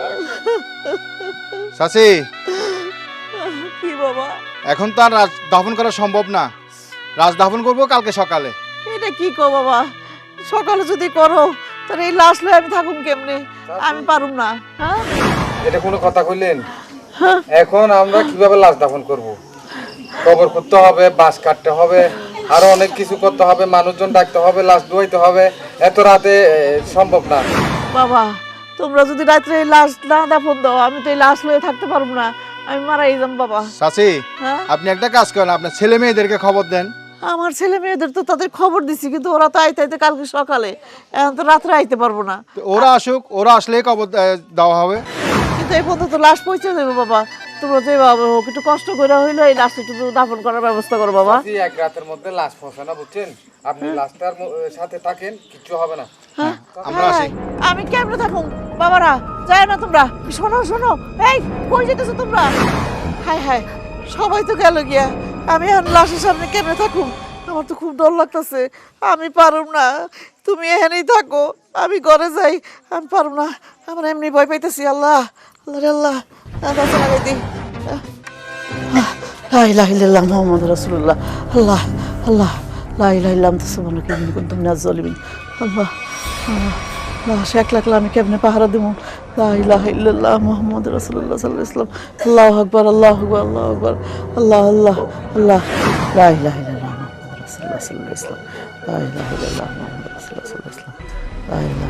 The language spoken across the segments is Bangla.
চাচি কি বাবা? এখন তো আর রাজ দাফন করা সম্ভব না। রাজ দাফন করব কালকে সকালে। এটা কি কো বাবা? সকালে যদি করো তাহলে এই লাশ লয়ে আমি থাকুম কেমনে? আমি পারুম না হ্যাঁ? এটা কোনো কথা কইলেন? এখন আমরা কীভাবে লাশ দাফন করব? কবর করতে হবে বাঁশ কাটতে হবে আরও অনেক কিছু করতে হবে মানুষজন ডাকতে হবে লাশ ধুয়াইতে হবে। এত রাতে সম্ভব না। বাবা তোমরা যদি রাত্রে এই লাশ না দাফন দাও আমি তো এই লাশ লয়ে থাকতে পারব না। আমি মারাই যাম বাবা। চাচি হ্যাঁ? আপনি একটা কাজ করেন আপনার ছেলে মেয়েদেরকে খবর দেন। আমার ছেলে মেয়েদের তো তাদের খবর দিছি কিন্তু ওরা তো আইতে আইতে কালকে সকালে এখন তো রাত্রে আইতে পারব না। তো ওরা আসুক ওরা আসলে খবর দে- দেওয়া হবে। কিন্তু এই পর্যন্ত তো লাশ পৌঁছে দেবে বাবা। তোমরা যে বাবা হোক একটু কষ্ট করে হইল এই লাশটা একটু দাফন করার ব্যবস্থা করো বাবা। জি, এক রাতের মধ্যে লাশ পৌঁছে না বুঝছেন? আপনি লাশটার সাথে থাকেন কিচ্ছু হবে না। হ্যাঁ? আমরা আসি। হ্যাঁ, আমি কেমনে থাকুম? বাবারা যায় না তোমরা। শোনো শোনো। এই কই যেতেছো তোমরা? হায় হায় সবাই তো গেল গিয়া। আমি এখন লাশের সামনে কেমনে থাকুম? আমার তো খুব ডর লাগতেছে। আমি পারুম না। তুমি এখানেই থাকো। আমি ঘরে যাই আমি পারুম না। আমার এমনি ভয় পাইতেছি আল্লাহ। আল্লাহ আল্লাহ। لا إله إلا الله محمد رسول الله. الله الله. لا إله إلا أنت سبحانك إني كنت من الظالمين. الله الله. الله شكلك لا مكب نبهر دمون لا إله إلا الله محمد رسول الله صلى الله عليه وسلم. الله أكبر الله أكبر الله أكبر. الله الله الله. لا إله إلا الله محمد رسول الله صلى الله عليه وسلم. لا إله إلا الله محمد رسول الله صلى الله عليه وسلم. لا إله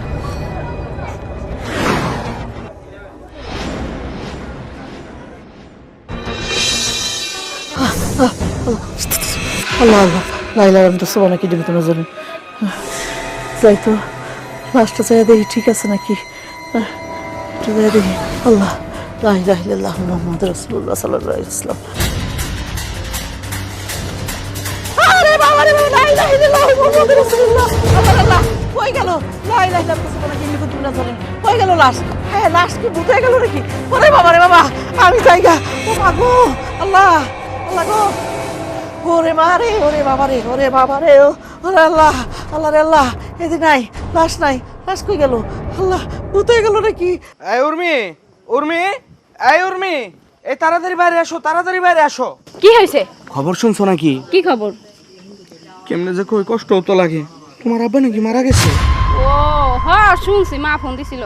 আল্লাহ আল্লাহ। লাইলা আমি তো সোবানা কি দিবি তোমার জন্য। যাই তো লাস্টটা চাই দেখি, ঠিক আছে নাকি? একটু যাই দেখি। আল্লাহ লাইলা ইল্লাল্লাহ মোহাম্মদ রসুল্লাহ সাল্লাহ ইসলাম নাকি? আমি জায়গা ও মা গো, আল্লাহ। আল্লাহ গো ওরে মা রে ওরে বাবা রে ওরে বাবা রে ওরে আল্লাহ আল্লাহ রে আল্লাহ এদিন নাই লাশ নাই লাশ কই গেল? আল্লাহ ভূত হয়ে গেল নাকি? এই উর্মি উর্মি এই উর্মি এই তাড়াতাড়ি বাইরে আসো তাড়াতাড়ি বাইরে আসো। কি হয়েছে? খবর শুনছো নাকি? কি খবর? কেমনে যে কই কষ্ট তো লাগে। তোমার আব্বা নাকি মারা গেছে? ও হ্যাঁ শুনছি মা ফোন দিছিল।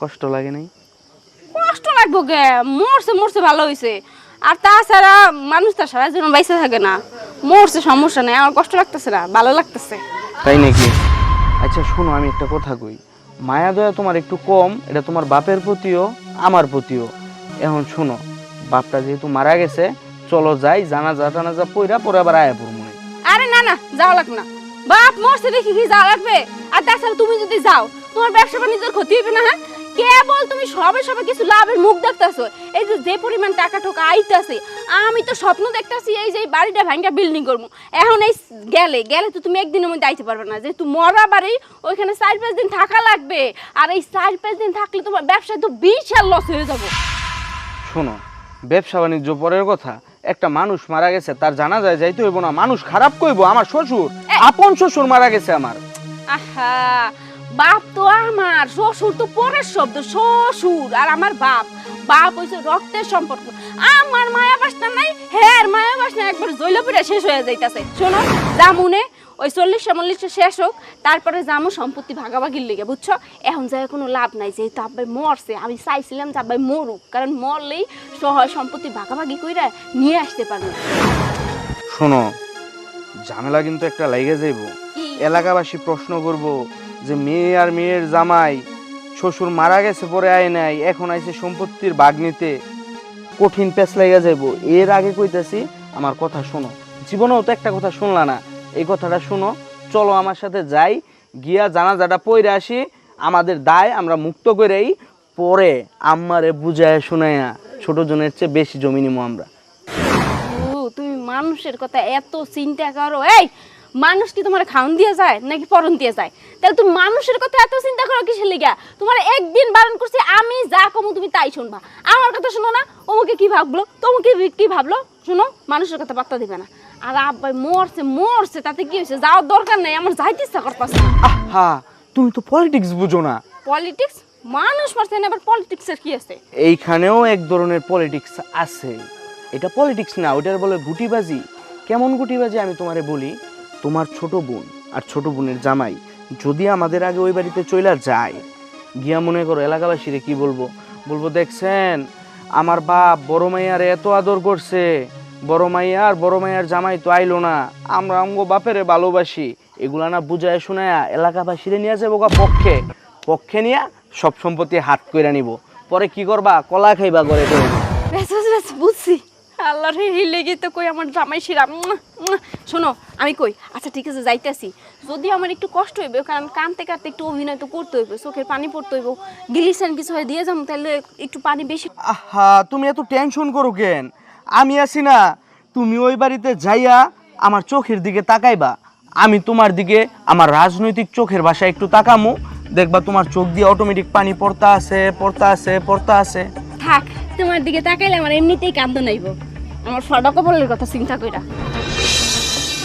কষ্ট লাগে নাই? কষ্ট লাগবো গে মরছে মরছে ভালো হয়েছে আর তাছাড়া মানুষ তো সারা জীবন বাইসে থাকে না। মরছে সমস্যা নেই আমার কষ্ট লাগতেছে না ভালো লাগতেছে। তাই নাকি? আচ্ছা শোনো আমি একটা কথা কই। মায়া দয়া তোমার একটু কম এটা তোমার বাপের প্রতিও আমার প্রতিও। এখন শোনো বাপটা যেহেতু মারা গেছে চলো যাই জানা যা জানাজা টানাজা পইরা পরে আবার আয়া পড় মনে আরে না না যাওয়া লাগবে না। বাপ মরছে দেখি কি যাওয়া লাগবে? আর তাছাড়া তুমি যদি যাও তোমার ব্যবসা বাণিজ্যের ক্ষতি হবে না হ্যাঁ? কেবল তুমি সবে সবে কিছু লাভের মুখ দেখতেছো। এই যে যে পরিমাণ টাকা ঠোকা আইতাছে আমি তো স্বপ্ন দেখতাছি এই যে বাড়িটা ভাঙ্গা বিল্ডিং করব। এখন এই গেলে গেলে তো তুমি একদিনের মধ্যে আইতে পারবে না। যেহেতু মরা বাড়ি ওইখানে চার পাঁচ দিন থাকা লাগবে। আর এই চার পাঁচ দিন থাকলে তোমার ব্যবসায় তো বিশাল লস হয়ে যাব। শোনো ব্যবসা বাণিজ্য পরের কথা একটা মানুষ মারা গেছে তার জানা যায় যাইতে হইব না। মানুষ খারাপ কইব আমার শ্বশুর আপন শ্বশুর মারা গেছে আমার। আহা বাপ তো আমার শ্বশুর তো পরের শব্দ শ্বশুর আর আমার বাপ। বাপ হইছে রক্তের সম্পর্ক। আমার মায়া বাসনা নাই হ্যাঁ মায়া বাসনা একবার জৈলপুরে শেষ হয়ে যাইতাছে। শোনো জামুনে ওই চল্লিশ চল্লিশটা শেষ হোক তারপরে জামু সম্পত্তি ভাগাভাগির লেগে বুঝছ? এখন যায় কোনো লাভ নাই যেহেতু আব্বাই মরছে আমি চাইছিলাম যে আব্বাই মরুক কারণ মরলেই সহায় সম্পত্তি ভাগাভাগি কইরা নিয়ে আসতে পারবে। শোনো ঝামেলা কিন্তু একটা লাইগে যাইব? এলাকাবাসী প্রশ্ন করব যে মেয়ে আর মেয়ের জামাই শ্বশুর মারা গেছে পরে আয় নাই, এখন আইসে সম্পত্তির ভাগ নিতে কঠিন পেঁচ লেগে যাইব। এর আগে কইতাছি, আমার কথা শোনো। জীবনেও তো একটা কথা শুনলা না। এই কথাটা শোনো, চলো আমার সাথে যাই, গিয়া জানাজাটা পইরে আসি, আমাদের দায় আমরা মুক্ত করেই পরে আম্মারে বুঝায় শুনাইয়া ছোট জনের চেয়ে বেশি জমি নিমো আমরা। ও, তুমি মানুষের কথা এত চিন্তা করো, এই! মানুষ কি তোমার খাওন দিয়ে যায় নাকি পরন দিয়ে যায়? তাহলে তুমি মানুষের কথা এত চিন্তা করো কিসের লিগা? তোমার একদিন বারণ করছি আমি যা কমু তুমি তাই শুনবা। আমার কথা শোনো না অমুকে কি ভাবলো? তোমাকে কি ভাবলো? শোনো মানুষের কথা পাত্তা দিবে না। আর আব্বাই মরছে মরছে তাতে কি হয়েছে? যাওয়ার দরকার নাই আমার যাইতে ইচ্ছা করতেছে না। আহা তুমি তো পলিটিক্স বুঝো না। পলিটিক্স মানুষ মারছেন আবার পলিটিক্সের কি আছে? এইখানেও এক ধরনের পলিটিক্স আছে। এটা পলিটিক্স না ওটার বলে গুটিবাজি। কেমন গুটিবাজি আমি তোমারে বলি? তোমার ছোট বোন আর ছোট বোনের জামাই যদি আমাদের আগে ওই বাড়িতে চইলা যায়। গিয়া মনে করো এলাকাবাসীরে কি বলব? বলব, দেখছেন, আমার বাপ বড় মাইয়ারে এত আদর করছে। বড় মাইয়া আর বড় মাইয়ার জামাই তো আইলো না। আমরা অঙ্গ বাপেরে ভালোবাসি। এগুলা না বুঝায় শোনায়া এলাকাবাসীরে নিয়ে যাব পক্ষে। পক্ষে নিয়ে সব সম্পত্তি হাত কইরা নিব। পরে কি করবা? কলা খাইবা করে করে আল্লাহর হিলে গিয়ে তো কই আমার জামাই শিরা মুয়া, মুয়া। শোনো আমি কই আচ্ছা ঠিক আছে যাইতেছি। যদি আমার একটু কষ্ট হইবে কারণ কানতে কাটতে একটু অভিনয় তো করতে হইবে চোখের পানি পড়তে হইব গিলিসান কিছু হয়ে দিয়ে যাব তাহলে একটু পানি বেশি আহা তুমি এত টেনশন করো কেন? আমি আছি না তুমি ওই বাড়িতে যাইয়া আমার চোখের দিকে তাকাইবা। আমি তোমার দিকে আমার রাজনৈতিক চোখের ভাষায় একটু তাকামু। দেখবা তোমার চোখ দিয়ে অটোমেটিক পানি পড়তা আছে পড়তা আছে পড়তা আছে। থাক তোমার দিকে তাকাইলে আমার এমনিতেই কান্দ নাইব আমার ফাটা কপালের কথা চিন্তা কইরা।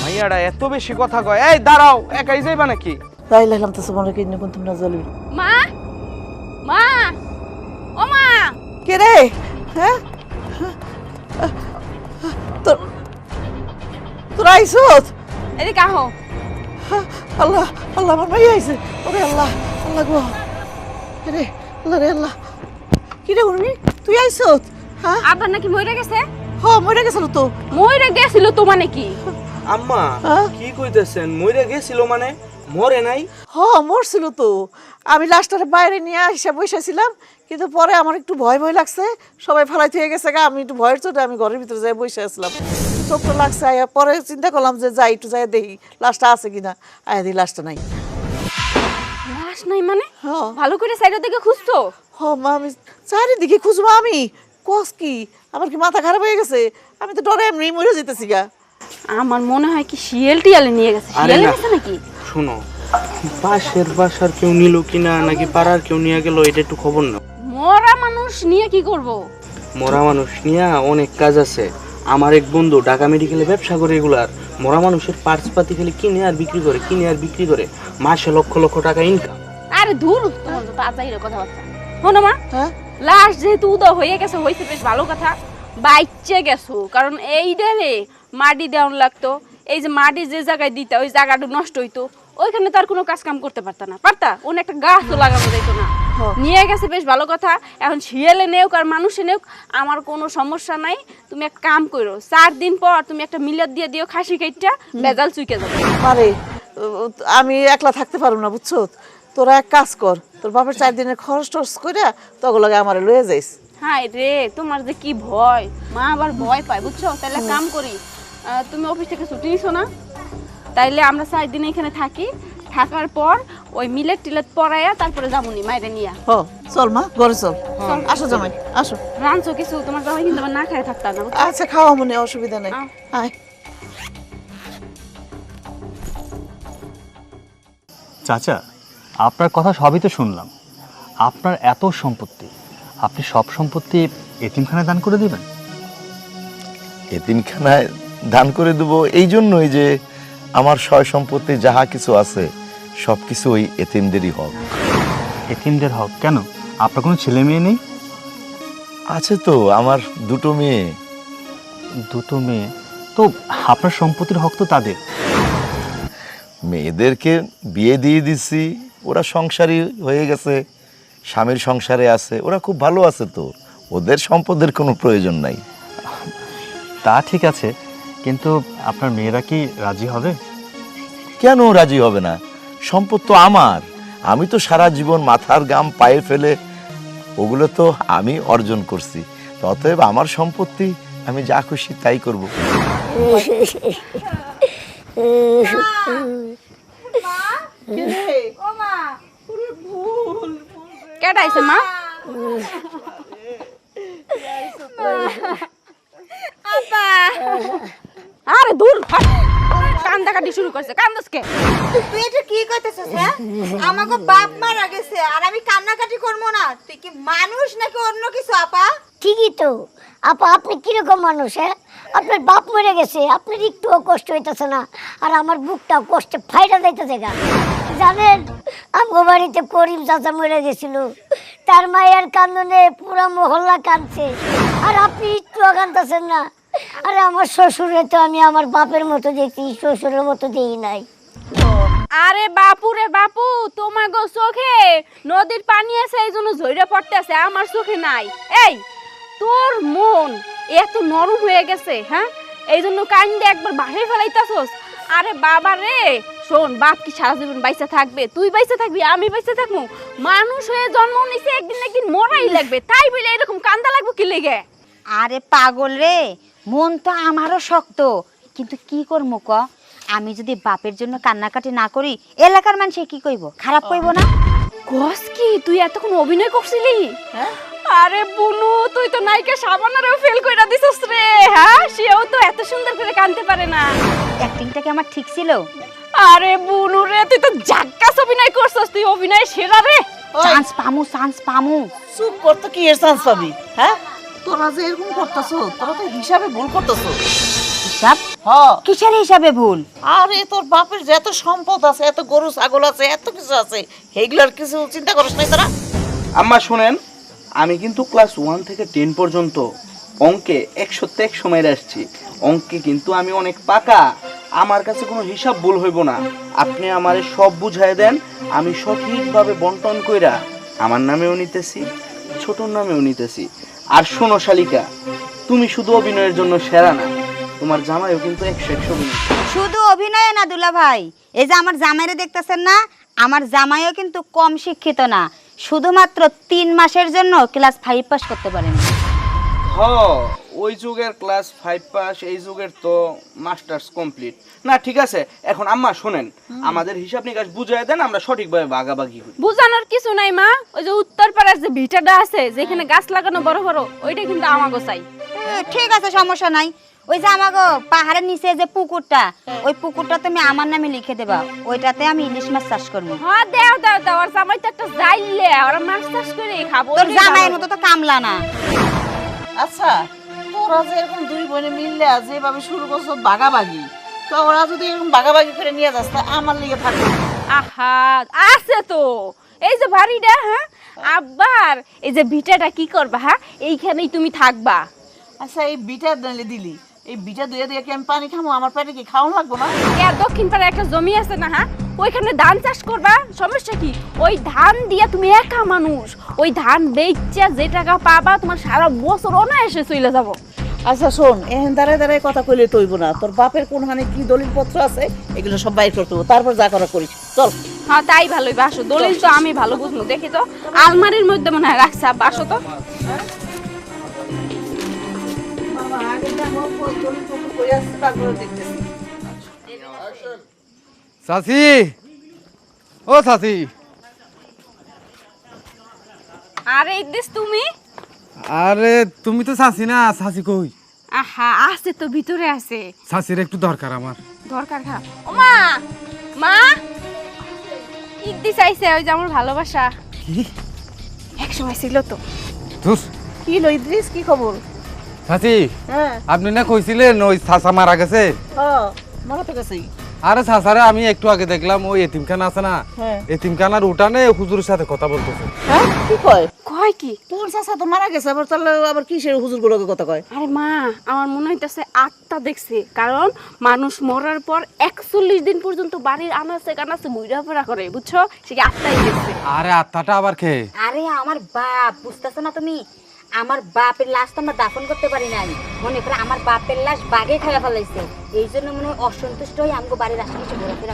মাইয়াডা এত বেশি কথা কয়। এই দাঁড়াও একাই যাইবা নাকি? তাই লাইলাম তো সুমন কে নিকুন তোমরা জ্বলবি মা মা ও মা। কে রে? হ্যাঁ? তোর তোরা আইসত? এদিকে আহো। আল্লাহ আল্লাহ আমার মাইয়া আইছে। ওরে আল্লাহ আল্লাহ গো। রে? আল্লাহ রে আল্লাহ। কি রে তুই আইসত? হ্যাঁ? আবার নাকি মরে গেছে? হ মরে গেছিল তো। মরে গেছিল তো মানে কি? আম্মা হ্যাঁ? কি কইতেছেন? মইরা গেছিল মানে? মরে নাই? হ মরছিল তো। আমি লাস্টারে বাইরে নিয়ে আসে বসেছিলাম কিন্তু পরে আমার একটু ভয় ভয় লাগছে। সবাই ফেলাই থেকে গেছে গা আমি একটু ভয়ের চোটে আমি ঘরের ভিতরে যাই বসে আসলাম চোখটা লাগছে আয়া পরে চিন্তা করলাম যে যাই একটু যাই দেখি লাশটা আছে কিনা। আয়া দিই লাশটা নাই। লাশ নাই মানে? হ্যাঁ। ভালো করে সাইডের দিকে খুঁজতো হ মা আমি চারিদিকে খুঁজবো আমি। কস কি? আমার কি মাথা খারাপ হয়ে গেছে? আমি তো ডরে এমনি মরে যেতেছি গা। আমার মনে হয় কি শিয়াল টিয়ালে নিয়ে গেছে। আরে শিয়ালে না। গেছে নাকি? শোনো পাশের বাসার কেউ নিল কিনা নাকি পাড়ার কেউ নিয়ে গেল এটা একটু খবর না মরা মানুষ নিয়ে কি করব? মরা মানুষ নিয়ে অনেক কাজ আছে। আমার এক বন্ধু ঢাকা মেডিকেলে ব্যবসা করে এগুলার মরা মানুষের পার্টস পাতি খালি কিনে আর বিক্রি করে কিনে আর বিক্রি করে। মাসে লক্ষ লক্ষ টাকা ইনকাম আরে দূর তোমার তো আজাইরে কথাবার্তা। শোনো মা হ্যাঁ? লাশ যেহেতু উদয় হয়ে গেছে হয়েছে বেশ ভালো কথা। বাইচে গেছো কারণ এই মাটি দেওয়ান লাগতো। এই যে মাটি যে জায়গায় দিতা ওই জায়গাটা নষ্ট হইতো। ওইখানে তো আর কোনো কাজ কাম করতে পারতা না। পারতা? ওন একটা গাছও লাগানো না। হ্যাঁ। নিয়ে গেছে বেশ ভালো কথা। এখন শিয়ালে নেওক আর মানুষে নেওক আমার কোনো সমস্যা নাই। তুমি এক কাম করো চার দিন পর তুমি একটা মিলাদ দিয়ে দিও খাসি কাইটটা বেজাল চুইকে যাবে। আমি একলা থাকতে পারব না বুঝছ? তোরা এক কাজ কর তোর বাপের চার দিনের খরচ টরচ করে তখন লাগে আমার লয়ে যাইস। হাই রে তোমার যে কি ভয়। মা আবার ভয় পায় বুঝছ? তাহলে কাম করি আহ, তুমি অফিস থেকে ছুটি নিছো না? তাইলে আমরা চার দিন এখানে থাকি থাকার পর ওই মিলেট টিলেট পরাইয়া তারপরে যাবনি মাইরে নিয়া। হ চল মা ঘরে চল। আসো জামাই আসো। রাঁধছো কিছু? তোমার জামাই কিন্তু আবার না খায় থাকতা না বুঝছ? আচ্ছা খাওয়া মনে অসুবিধা নেই। আয়। চাচা আপনার কথা সবই তো শুনলাম। আপনার এত সম্পত্তি আপনি সব সম্পত্তি এতিমখানায় দান করে দিবেন? এতিমখানায় দান করে দেব এই জন্যই যে আমার সয় সম্পত্তি যাহা কিছু আছে সব কিছু ওই এতিমদেরই হক। এতিমদের হক? কেন? আপনার কোনো ছেলে মেয়ে নেই? আছে তো আমার দুটো মেয়ে। দুটো মেয়ে? তো আপনার সম্পত্তির হক তো তাদের। মেয়েদেরকে বিয়ে দিয়ে দিছি ওরা সংসারী হয়ে গেছে স্বামীর সংসারে আছে ওরা খুব ভালো আছে তো। ওদের সম্পদের কোনো প্রয়োজন নাই। তা ঠিক আছে কিন্তু আপনার মেয়েরা কি রাজি হবে? কেন রাজি হবে না? সম্পদ তো আমার। আমি তো সারা জীবন মাথার গাম পায়ে ফেলে ওগুলো তো আমি অর্জন করছি। অতএব আমার সম্পত্তি আমি যা খুশি তাই করব। কেটা আইছে মা? আরে দূর কান্দা কাটি শুরু করছে কান্দসকে। তুই এটা কি করতেছিস হ্যাঁ? আমাকে বাপ মারা গেছে আর আমি কান্নাকাটি করব না। তুই কি মানুষ নাকি অন্য কিছু আপা? ঠিকই তো। আপা আপনি কীরকম মানুষ হ্যাঁ? আপনার বাপ মরে গেছে আপনার একটুও কষ্ট হইতেছে না আর আমার বুকটা কষ্টে ফাইটা যাইতেছে গা। জানেন আমগো বাড়িতে করিম চাচা মরে গেছিল। তার মায়ের কান্দনে পুরো মহল্লা কাঁদছে। আর আপনি একটু কাঁদতেছেন না। আরে আমার শ্বশুরে তো আমি আমার বাপের মতো দেখছি, শ্বশুরের মতো দেই নাই। আরে বাপু রে বাপু, তোমার গো চোখে নদীর পানি আছে, এই জন্য ঝইরা পড়তেছে, আমার চোখে নাই। এই, তোর মন এত নরম হয়ে গেছে হ্যাঁ? এই জন্য কান্দে একবার বাসায় ফেলাইতাছস। আরে বাবা রে শোন বাপ কি সারা জীবন বাইসা থাকবে? তুই বাইসা থাকবি আমি বাইসা থাকব? মানুষ হয়ে জন্ম নিছে একদিন একদিন মরাই লাগবে। তাই বলে এরকম কান্দা লাগবে কি লেগে? আরে পাগল রে মন তো আমারও শক্ত। কিন্তু কি করব ক? আমি যদি বাপের জন্য কান্নাকাটি না করি এলাকার মানুষে কি কইব? খারাপ কইব না? কস কি তুই এতক্ষণ অভিনয় করছিলি? আরে বুনু তুই তো নায়িকা সাবানারেও ফেল কইরা দিছস রে। হ্যাঁ সেও তো এত সুন্দর করে কানতে পারে না। অ্যাক্টিংটা কি আমার ঠিক ছিল? আরে বুনু রে তুই তো জাক্কাস অভিনয় করছস তুই অভিনয় সেরা রে। চান্স পামু চান্স পামু। চুপ করতে কি এর চান্স পাবি হ্যাঁ? তোরা যে এরকম করতেছো তোরা তো হিসাবে ভুল করতেছো। হিসাব? হ। কিসের হিসাবে ভুল? আরে তোর বাপের যে এত সম্পদ আছে এত গরু ছাগল আছে এত কিছু আছে সেইগুলোর কিছু চিন্তা করিস নাই তোরা। আম্মা শুনেন আমি কিন্তু ক্লাস ওয়ান থেকে টেন পর্যন্ত অঙ্কে একশোতে এক সময় আসছি। অঙ্কে কিন্তু আমি অনেক পাকা। আমার কাছে কোনো হিসাব ভুল হইব না। আপনি আমারে সব বুঝাই দেন, আমি সঠিকভাবে বন্টন কইরা আমার নামেও নিতেছি, ছোটর নামেও নিতেছি। আর শোনো শালিকা, তুমি শুধু অভিনয়ের জন্য সেরা না, তোমার জামাইও কিন্তু একশো একশো শুধু অভিনয় না দুলা ভাই এই যে আমার জামাইরে দেখতেছেন না, আমার জামাইও কিন্তু কম শিক্ষিত না। শুধুমাত্র তিন মাসের জন্য ক্লাস ফাইভ পাস করতে পারেন। হ ওই যুগের ক্লাস ফাইভ পাস এই যুগের তো মাস্টার্স কমপ্লিট না ঠিক আছে এখন আম্মা শোনেন আমাদের হিসাব নিকাশ বুঝাই দেন আমরা সঠিকভাবে ভাগাভাগি করি। বুঝানোর কিছু নাই মা। ওই যে উত্তর পাড়ার যে ভিটাটা আছে যেখানে গাছ লাগানো বড় বড় ওইটা কিন্তু আমাগো চাই। ঠিক আছে সমস্যা নাই। ওই যে আমাগো পাহাড়ের নিচে যে পুকুরটা ওই পুকুরটা তুমি আমার নামে লিখে দেবা। ওইটাতে আমি ইলিশ মাছ চাষ করব। হ্যাঁ দেও দেও দেও। আর জামাই তো একটা যাইলে ওরা মাছ চাষ করে খাব। তোর জামাইয়ের মতো তো কামলা না। আচ্ছা তোরা যে এরকম দুই বোনে মিললে যেভাবে শুরু করছ বাগাবাগি তো ওরা যদি এরকম বাগাবাগি করে নিয়ে যাস তা আমার লিগে থাকবে আহা আছে তো। এই যে বাড়িটা হ্যাঁ? আব্বার এই যে ভিটাটা কি করবা হ্যাঁ? এইখানেই তুমি থাকবা। আচ্ছা এই বিটা দিলি। এই বিটা দুয়ে দিয়ে কি আমি পানি খামো? আমার পেটে কি খাওয়ান লাগবো না? এর দক্ষিণ পাড়ে একটা জমি আছে না হ্যাঁ? ওইখানে ধান চাষ করবা? সমস্যা কি? ওই ধান দিয়া তুমি একা মানুষ। ওই ধান বেচা যে টাকা পাবা তোমার সারা বছর অনায়াসে চলে যাব। আচ্ছা শোন এহেন দাঁড়ায় দাঁড়ায় কথা কইলে তৈব না। তোর বাপের কোনখানে কি দলিল পত্র আছে এগুলো সব বাইর করতে হবে তারপর যা করা করিস। চল। হ্যাঁ তাই ভালোই বাসো দলিল তো আমি ভালো বুঝব। দেখি তো আলমারির মধ্যে মনে হয় রাখছে। বাসো তো। ও আরে ইদ্দিস তুমি? আরে তুমি তো না কই? আহা আছে তো ভিতরে আছে। চাচির একটু দরকার আমার। দরকার খা ও মা! মা! ইদ্দিস আইছে ওই যে আমার ভালোবাসা। কি? এক সময় ছিল তো। ধুস। কি হলো ইদ্রিস? কি খবর? চাচি হ্যাঁ। আপনি না কইছিলেন ওই চাচা মারা গেছে? হ তো গেছেই। আরে চাচারে আমি একটু আগে দেখলাম ওই এতিমখানা আছে না? হ্যাঁ। এতিমখানার উঠানে হুজুরের সাথে কথা বলতেছে। হ্যাঁ? কি কয়? কয় কি? তোর চাচা তো মারা গেছে আবার তাহলে আবার কিসের হুজুর গুলোকে কথা কয়? আরে মা আমার মনে হইতেছে আত্মা দেখছে কারণ মানুষ মরার পর একচল্লিশ দিন পর্যন্ত বাড়ির আনাচে কানাচে ঘুরা ফেরা করে বুঝছ? সে কি আত্মাই দেখছে। আরে আত্মাটা আবার খেয়ে আরে আমার বাপ বুঝতেছো না তুমি? আমার বাপের লাশ তো আমরা দাফন করতে পারি নাই। মনে করে আমার বাপের লাশ বাগে খাইয়া ফেলাইছে। এই জন্য মনে হয় অসন্তুষ্ট হয়ে আমাকে বাড়ির আশেপাশে ঘোরাফেরা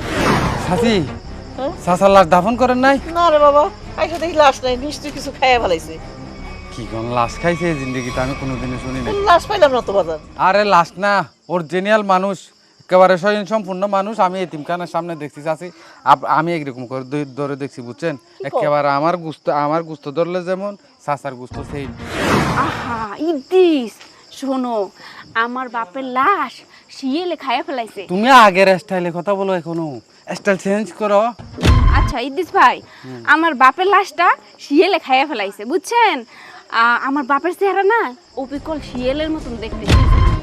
হ্যাঁ? লাশ দাফন করেন নাই? না রে বাবা আইসা দেখি লাশ নাই নিশ্চয়ই কিছু খাইয়া ফেলাইছে। কি কোন লাশ খাইছে জিন্দগিতে? আমি কোনোদিনও শুনি নাই। লাশ পাইলাম না তো বাজার। আরে লাশ না অরিজিনাল মানুষ একেবারে স্বয়ং সম্পূর্ণ মানুষ। আমি এতিমখানার সামনে দেখছি চাচি আমি এরকম করে ধরে দেখছি বুঝছেন? একেবারে আমার গুস্ত আমার গুস্ত ধরলে যেমন চাচার গুস্ত সেই আহা ইদ্দিস। শোনো আমার বাপের লাশ শিয়েলে খাইয়া ফেলাইছে। তুমি আগের স্টাইলে কথা বলো এখনও। স্টাইল চেঞ্জ করো। আচ্ছা ইদ্দিস ভাই আমার বাপের লাশটা শিয়েলে খাইয়া ফেলাইছে বুঝছেন? আহ, আমার বাপের চেহারা না অবিকল শিয়েলের মতন দেখতে।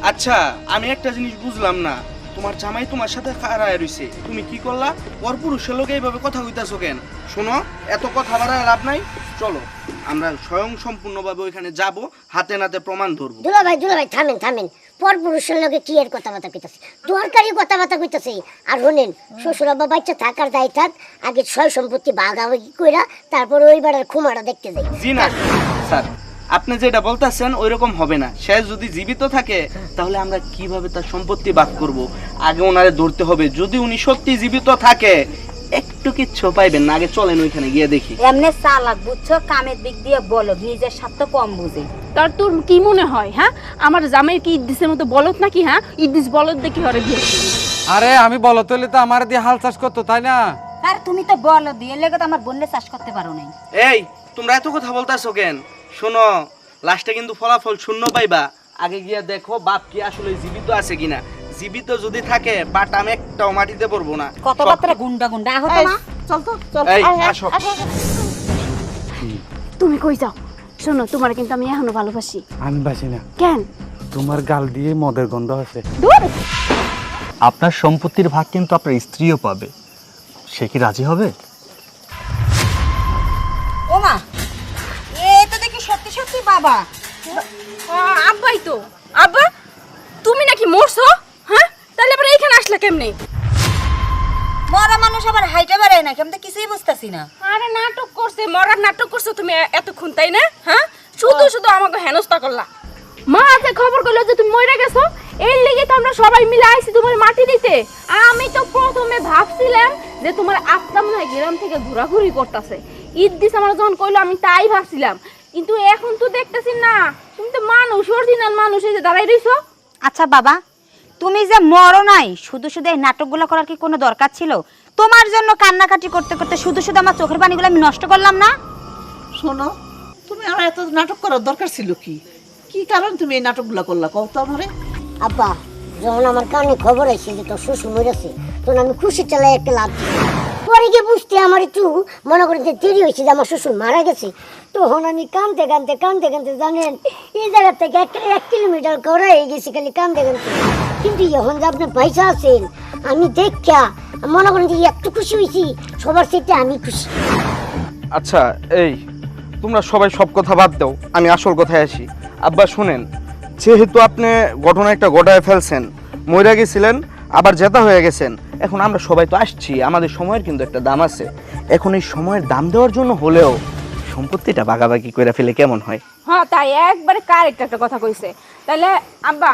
আচ্ছা আমি একটা জিনিস বুঝলাম না। তোমার জামাই তোমার সাথে খাড়ায় রইছে। তুমি কি করলা? পর পুরুষের লোকে এইভাবে কথা কইতাছো কেন? শোনো এত কথা বাড়ায় লাভ নাই। চলো আমরা স্বয়ং সম্পূর্ণভাবে ওইখানে যাব হাতে নাতে প্রমাণ ধরবো। দুলা ভাই দুলা ভাই থামেন থামেন। পর পুরুষের লগে কি এর কথাবার্তা কইতাছে? দরকারি কথাবার্তা কইতাছে। আর শোনেন শ্বশুর আব্বা বাচ্চা থাকার দায় থাক আগে ছয় সম্পত্তি ভাগাভাগি কইরা তারপর ওই বেড়ার খুমাটা দেখতে যাই। জি না। স্যার আপনি যেটা বলতেছেন ওই রকম হবে না। সে যদি জীবিত থাকে তাহলে আমরা কীভাবে তার সম্পত্তি বাদ করব? আগে ওনারে ধরতে হবে। যদি উনি সত্যি জীবিত থাকে একটু কিচ্ছু পাইবেন না। আগে চলেন ওইখানে গিয়ে দেখি। এমনি চালাক বুঝছ? কামের দিক দিয়ে বলো নিজের স্বার্থ কম বুঝে। তার তোর কি মনে হয় হ্যাঁ? আমার জামাইয়ের কি ইদ্দিসের মতো বলত নাকি হ্যাঁ? ইদ্দিস বলত দেখি হরে বিয়ে আরে আমি বলো তৈলে তো আমার দিয়ে হাল চাষ করতো তাই না? আর তুমি তো বলো দিয়ে লেগে তো আমার বোনের চাষ করতে পারো নাই। এই তোমরা এত কথা বলতেছো কেন? শোনো লাস্টে কিন্তু ফলাফল শূন্য পাইবা। আগে গিয়ে দেখো বাপ কি আসলে জীবিত আছে কিনা। জীবিত যদি থাকে বাটাম একটাও মাটিতে পড়ব না। কথাবার্তা গুন্ডা গুন্ডা আহত না চল তো চল। এই আয়, আয়, আসো। তুমি কই যাও? শোনো তোমার কিন্তু আমি এখনও ভালোবাসি। আমি বাসি না। কেন? তোমার গাল দিয়ে মদের গন্ধ আছে। দূর! আপনার সম্পত্তির ভাগ কিন্তু আপনার স্ত্রীও পাবে। সে কি রাজি হবে? বাবা? আব্বাই তো। আব্বা তুমি নাকি মরছো? হ্যাঁ? তাহলে আবার এইখানে আসলে কেমনে? মরা মানুষ আবার হাইটে বেড়ায় না কেমন কিছুই বুঝতেছি না। আরে নাটক করছে মরার নাটক করছ তুমি এতক্ষণ তাই না? হ্যাঁ? শুধু শুধু আমাকে হেনস্থা করলা। মা আছে খবর করল যে তুমি মরে গেছো। এর লেগে তো আমরা সবাই মিলে আইছি তোমার মাটি দিতে। আমি তো প্রথমে ভাবছিলাম যে তোমার আত্মা মনে হয় গ্রাম থেকে ঘোরাঘুরি করতেছে। ঈদ দিস আমার যখন কইলো আমি তাই ভাবছিলাম। কিন্তু এখন তো দেখতেছি না। তুমি তো মানুষ অরিজিনাল মানুষ এই যে দাঁড়াই রইছো। আচ্ছা বাবা তুমি যে মরো নাই শুধু শুধু এই নাটকগুলো করার কি কোনো দরকার ছিল? তোমার জন্য কান্নাকাটি করতে করতে শুধু শুধু আমার চোখের পানিগুলো আমি নষ্ট করলাম না? শোনো তুমি আমার এত নাটক করার দরকার ছিল কি? কি কারণ তুমি এই নাটকগুলো করলা কও তো আমারে। আব্বা যখন আমার কানে খবর এসে যে তোর শ্বশুর মরেছে, তখন আমি খুশি চালাই একটা লাভ পরে গিয়ে বুঝতে আমার একটু মনে করেন যে দেরি হয়েছে যে আমার শ্বশুর মারা গেছে। তখন আমি কানতে কানতে কানতে কানতে জানেন, এই জায়গা থেকে এক এক কিলোমিটার করা হয়ে গেছি খালি কানতে কানতে। কিন্তু এখন যে আপনি পয়সা আছেন, আমি দেখা মনে করেন যে একটু খুশি হয়েছি, সবার সাথে আমি খুশি। আচ্ছা এই, তোমরা সবাই সব কথা বাদ দাও, আমি আসল কথায় আসি। আব্বা, শুনেন যেহেতু আপনি ঘটনা একটা গড়ায় ফেলছেন মইরা গেছিলেন আবার জেতা হয়ে গেছেন, এখন আমরা সবাই তো আসছি, আমাদের সময়ের কিন্তু একটা দাম আছে। এখন এই সময়ের দাম দেওয়ার জন্য হলেও সম্পত্তিটা ভাগাভাগি করে ফেলে কেমন হয়? হ্যাঁ তাই একবারে কারেক্ট একটা কথা কইছে। তাহলে আব্বা,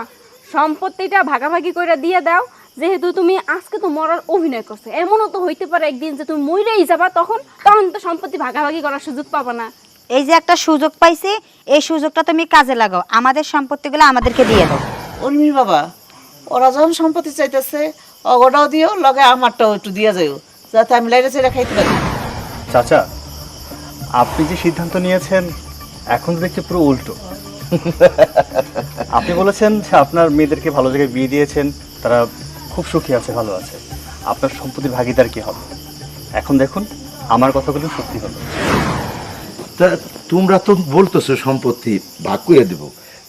সম্পত্তিটা ভাগাভাগি করে দিয়ে দাও, যেহেতু তুমি আজকে তো মরার অভিনয় করছ। এমনও তো হইতে পারে একদিন যে তুমি মইরেই যাবা, তখন তখন তো সম্পত্তি ভাগাভাগি করার সুযোগ পাবা না। এই যে একটা সুযোগ পাইছি এই সুযোগটা তুমি কাজে লাগাও। আমাদের সম্পত্তিগুলো আমাদেরকে দিয়ে দাও। উর্মি বাবা ওরা যখন সম্পত্তি চাইতেছে অগটাও দিও লগে আমারটাও একটু দিয়ে যাইও যাতে আমি লাইনে চেয়ে খাইতে পারি। চাচা আপনি যে সিদ্ধান্ত নিয়েছেন এখন তো দেখছি পুরো উল্টো। আপনি বলেছেন যে আপনার মেয়েদেরকে ভালো জায়গায় বিয়ে দিয়েছেন তারা খুব সুখী আছে ভালো আছে। আপনার সম্পত্তির ভাগিদার কি হবে? এখন দেখুন আমার কথাগুলো সত্যি হলো তা তোমরা তো বলতেছো সম্পত্তি ভাগ করে দেব।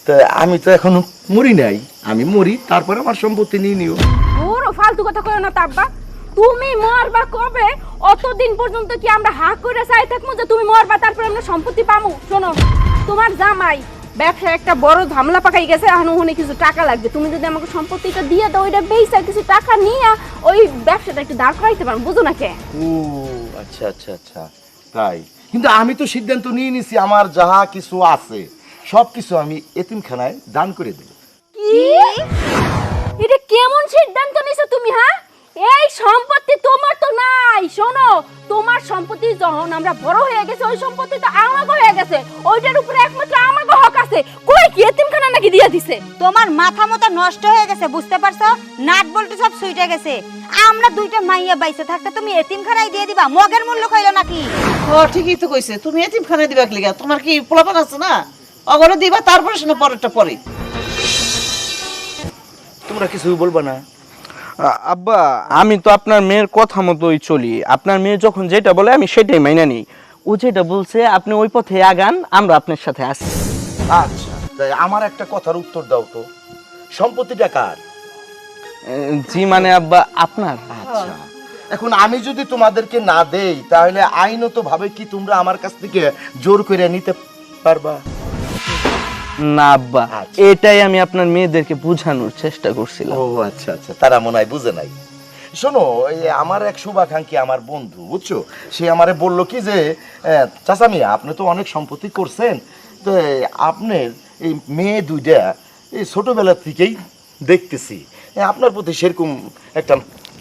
তা আমি তো এখনও মরি নাই। আমি মরি তারপরে আমার সম্পত্তি নিয়ে নিও। ওরও ফালতু কথা কইও না তাব্বা তুমি মরবা কবে? অতদিন পর্যন্ত কি আমরা হা করে চাই থাকব যে তুমি মরবা তারপরে আমরা সম্পত্তি পামু? শোনো তোমার জামাই ব্যবসায় একটা বড় ঝামেলা পাকাই গেছে এখন ওখানে কিছু টাকা লাগবে। তুমি যদি আমাকে সম্পত্তিটা দিয়ে দাও ওইটা বেচা কিছু টাকা নিয়ে ওই ব্যবসাটা একটু দাঁড় করাইতে পারো বুঝো না কে? ও আচ্ছা আচ্ছা আচ্ছা। তাই? কিন্তু আমি তো সিদ্ধান্ত নিয়ে নিছি, আমার যাহা কিছু আছে সব কিছু আমি এতিমখানায় দান করে দেব। কি? এটা কেমন সিদ্ধান্ত নিছো তুমি হ্যাঁ? এই সম্পত্তি তোমার তো নাই। শোনো তোমার সম্পত্তি যখন আমরা বড় হয়ে গেছে ওই সম্পত্তি তো আমাকে হয়ে গেছে। ওইটার উপরে একমাত্র আমাকে হক আছে। কই কি এতিমখানা নাকি দিয়ে দিছে? তোমার মাথা মতো নষ্ট হয়ে গেছে বুঝতে পারছ? নাট বল্টু সব সুইটে গেছে। আমরা দুইটা মাইয়া বাইসে থাকতে তুমি এতিমখানায় দিয়ে দিবা মগের মূল্য কইলো নাকি? ও ঠিকই তো কইছে তুমি এতিম খানে দিবা লিগা তোমার কি পোলাপান আছে না? অগরে দিবা তারপরে শোনো পরেরটা পরে। তোমরা কিছু বলবা না। আব্বা। আমি তো আপনার মেয়ের কথা মতোই চলি। আপনার মেয়ে যখন যেটা বলে আমি সেটাই মাইনা নিই। ও যেটা বলছে আপনি ওই পথে আগান আমরা আপনার সাথে আসি আচ্ছা তাই আমার একটা কথার উত্তর দাও তো। সম্পত্তিটা কার? জি মানে আব্বা আপনার। আচ্ছা। এখন আমি যদি তোমাদেরকে না দেই তাহলে আইনত ভাবে কি তোমরা আমার কাছ থেকে জোর করে নিতে পারবা? না আব্বা। আচ্ছা। এটাই আমি আপনার মেয়েদেরকে বোঝানোর চেষ্টা করছিলাম। ও আচ্ছা আচ্ছা। তারা মনে হয় বুঝে নাই। শোনো এই আমার এক শুভাকাঙ্ক্ষী আমার বন্ধু বুঝছ? সে আমারে বলল কি যে চাচা মিয়া আপনি তো অনেক সম্পত্তি করছেন। তো আপনার এই মেয়ে দুইটা এই ছোটবেলা থেকেই দেখতেছি। আপনার প্রতি সেরকম একটা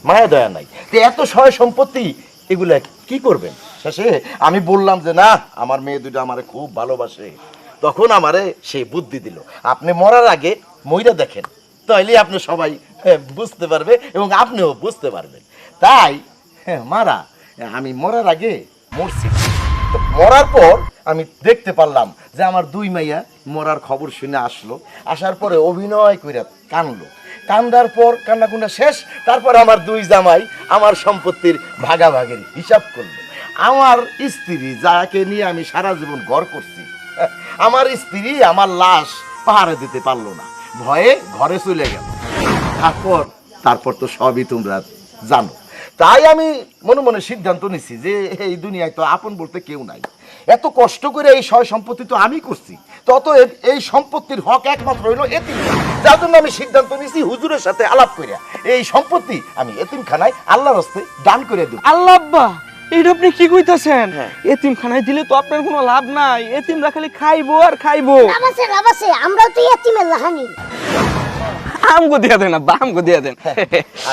মায়া দয়া নাই। তো এত সয় সম্পত্তি এগুলা কি করবেন? শেষে আমি বললাম যে না আমার মেয়ে দুটো আমারে খুব ভালোবাসে। তখন আমারে সে বুদ্ধি দিল। আপনি মরার আগে মইরা দেখেন তাইলে আপনি সবাই হ্যাঁ, বুঝতে পারবে এবং আপনিও বুঝতে পারবেন। তাই হ্যাঁ, মারা আমি মরার আগে মরছি। তো মরার পর আমি দেখতে পারলাম যে আমার দুই মাইয়া মরার খবর শুনে আসলো। আসার পরে অভিনয় করে কানলো। কান্দার পর কান্নাকুন্না শেষ তারপর আমার দুই জামাই আমার সম্পত্তির ভাগাভাগির হিসাব করল। আমার স্ত্রী যাকে নিয়ে আমি সারা জীবন ঘর করছি আমার স্ত্রী আমার লাশ পাহাড়ে দিতে পারল না। ভয়ে ঘরে চলে গেল। তারপর তারপর তো সবই তোমরা জানো। তাই আমি মনে মনে সিদ্ধান্ত নিছি যে, এই দুনিয়ায় তো আপন বলতে কেউ নাই। এত কষ্ট করে এই সয় সম্পত্তি তো আমি করছি। তত এই সম্পত্তির হক একমাত্র হইল এতিম। যার জন্য আমি সিদ্ধান্ত নিছি হুজুরের সাথে আলাপ করিয়া এই সম্পত্তি আমি এতিমখানায় আল্লাহর হস্তে দান করে দেব। আল্লাহ এটা আপনি কি কইতাছেন? এতিম খানায় দিলে তো আপনার কোনো লাভ নাই। এতিমরা খালি খাইবো আর খাইবো। লাভ আছে লাভ আছে আমরাও তো এতিমের লাহানি। আমগো দিয়া দেন আব্বা আমগো দিয়া দেন।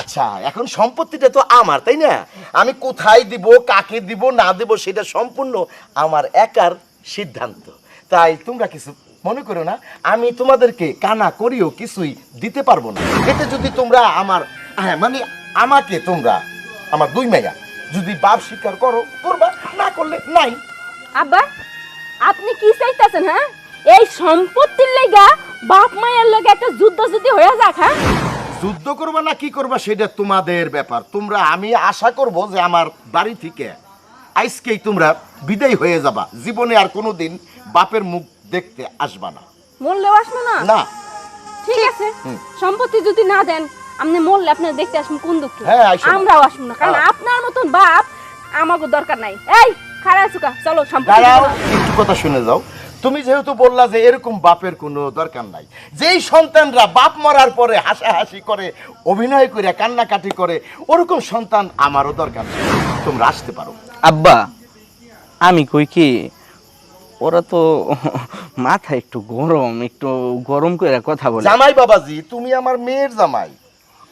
আচ্ছা এখন সম্পত্তিটা তো আমার তাই না? আমি কোথায় দিব কাকে দিব না দেব সেটা সম্পূর্ণ আমার একার সিদ্ধান্ত। তাই তোমরা কিছু মনে করো না আমি তোমাদেরকে কানা করিও কিছুই দিতে পারব না। এতে যদি তোমরা আমার হ্যাঁ মানে আমাকে তোমরা আমার দুই মেয়া যদি বাপ স্বীকার করো করবা না করলে নাই। আব্বা আপনি কি চাইতেছেন হ্যাঁ? এই সম্পত্তির লেগা বাপ মায়ের লগে একটা যুদ্ধ যদি হয়ে যাক হ্যাঁ? যুদ্ধ করবা না কি করবা সেটা তোমাদের ব্যাপার। তোমরা আমি আশা করব যে আমার বাড়ি থেকে আজকেই তোমরা বিদায় হয়ে যাবা। জীবনে আর কোনোদিন বাপের মুখ দেখতে আসবা না। মরলেও আসবে না? না। ঠিক আছে। সম্পত্তি যদি না দেন আপনি মরলে আপনার দেখতে আসবেন কোন দুঃখে? হ্যাঁ। আমরাও আসব না। কারণ হ্যাঁ। আপনার মতন বাপ আমাকে দরকার নাই। এই খারাপ সুকা চলো। একটু কথা শুনে যাও। তুমি যেহেতু বললা যে এরকম বাপের কোনো দরকার নাই যেই সন্তানরা বাপ মরার পরে হাসাহাসি করে অভিনয় করে কান্নাকাটি করে ওরকম সন্তান আমারও দরকার নেই। তোমরা আসতে পারো। আব্বা আমি কই কি ওরা তো মাথা একটু গরম একটু গরম করে কথা বলে। জামাই বাবাজি তুমি আমার মেয়ের জামাই।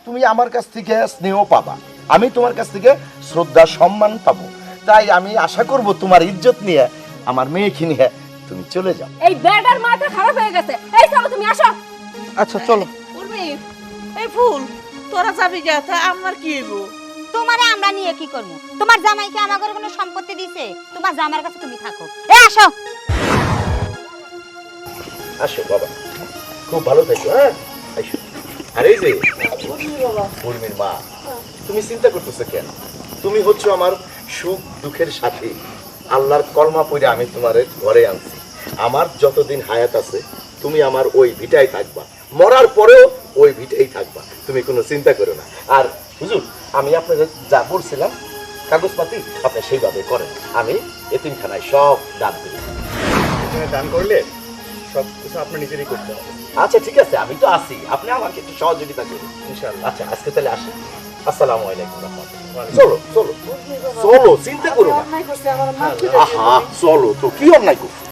তুমি আমার কাছ থেকে স্নেহ পাবা। আমি তোমার কাছ থেকে শ্রদ্ধা সম্মান পাবো। তাই আমি আশা করব তোমার ইজ্জত নিয়ে আমার মেয়েকে নিয়ে তুমি চলে যাও। এই বেডার মাথা খারাপ হয়ে গেছে। এই চলো তুমি আসো। আচ্ছা চলো। উর্মি এই ফুল তোরা যাবি গে তা আমার কি হইব? তোমারে আমরা নিয়ে কি করব? তোমার জামাইকে আমাদের কোনো সম্পত্তি দিছে? তোমার জামার কাছে তুমি থাকো। এ আসো। আসো বাবা। খুব ভালো থেকো হ্যাঁ? আসো আর এই যে, উর্মির মা, তুমি চিন্তা করতেছো কেন? তুমি হচ্ছে আমার সুখ দুঃখের সাথী। আল্লাহর কলমা পড়ে আমি তোমার ঘরে আনছি। আমার যতদিন হায়াত আছে, তুমি আমার ওই ভিটাই থাকবা। মরার পরেও ওই ভিটাই থাকবা। তুমি কোনো চিন্তা করো না। আর হুজুর, আমি আপনাদের যা বলছিলাম, কাগজপাতি আপনি সেইভাবে করেন। আমি এতিমখানায় সব দান দিই দান করলে সব কিছু আপনি নিজেরই করতে হবে। আচ্ছা ঠিক আছে আমি তো আছি। আপনি আমাকে একটু সহযোগিতা করুন। ইনশাআল্লাহ। আচ্ছা আজকে তাহলে আসি। আসসালামু আলাইকুম রহমতুল্লাহ। চলো চলো চলো চিন্তা করো না। আহা চলো তো কি অন্যায় করছ?